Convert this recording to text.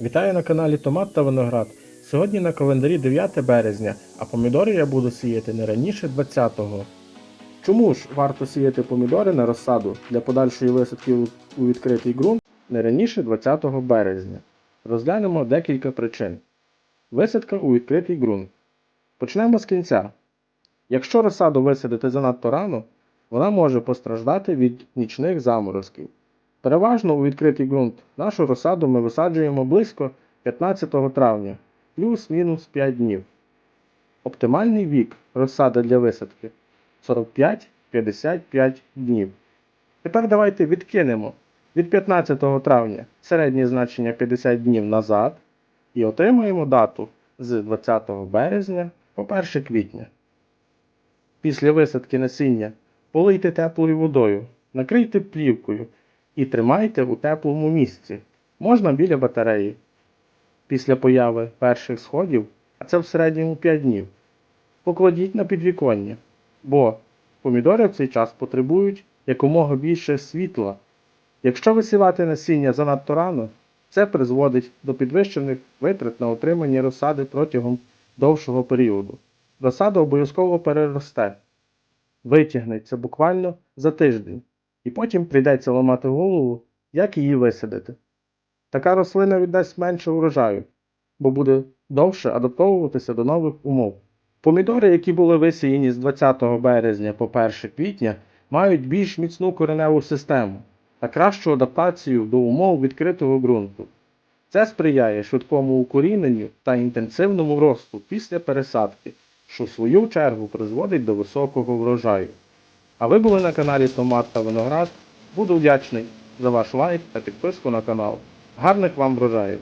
Вітаю на каналі Томат та Виноград. Сьогодні на календарі 9 березня, а помідори я буду сіяти не раніше 20-го. Чому ж варто сіяти помідори на розсаду для подальшої висадки у- відкритий ґрунт не раніше 20 березня? Розглянемо декілька причин. Висадка у відкритий ґрунт. Почнемо з кінця. Якщо розсаду висадити занадто рано, вона може постраждати від нічних заморозків. Переважно у відкритий ґрунт нашу розсаду ми висаджуємо близько 15 травня, плюс-мінус 5 днів. Оптимальний вік розсади для висадки 45-55 днів. Тепер давайте відкинемо від 15 травня середнє значення 50 днів назад і отримаємо дату з 20 березня по 1 квітня. Після висадки насіння полийте теплою водою, накрийте плівкою і тримайте у теплому місці. Можна біля батареї. Після появи перших сходів, а це в середньому 5 днів, покладіть на підвіконня, бо помідори в цей час потребують якомога більше світла. Якщо висівати насіння занадто рано, це призводить до підвищених витрат на отримання розсади протягом довшого періоду. Розсада обов'язково переросте, витягнеться буквально за тиждень і потім прийдеться ламати голову, як її висадити. Така рослина віддасть менше урожаю, бо буде довше адаптовуватися до нових умов. Помідори, які були висіяні з 20 березня по 1 квітня, мають більш міцну кореневу систему та кращу адаптацію до умов відкритого ґрунту. Це сприяє швидкому укоріненню та інтенсивному росту після пересадки, що в свою чергу призводить до високого врожаю. А ви були на каналі Томат та Виноград. Буду вдячний за ваш лайк та підписку на канал. Гарних вам врожаїв!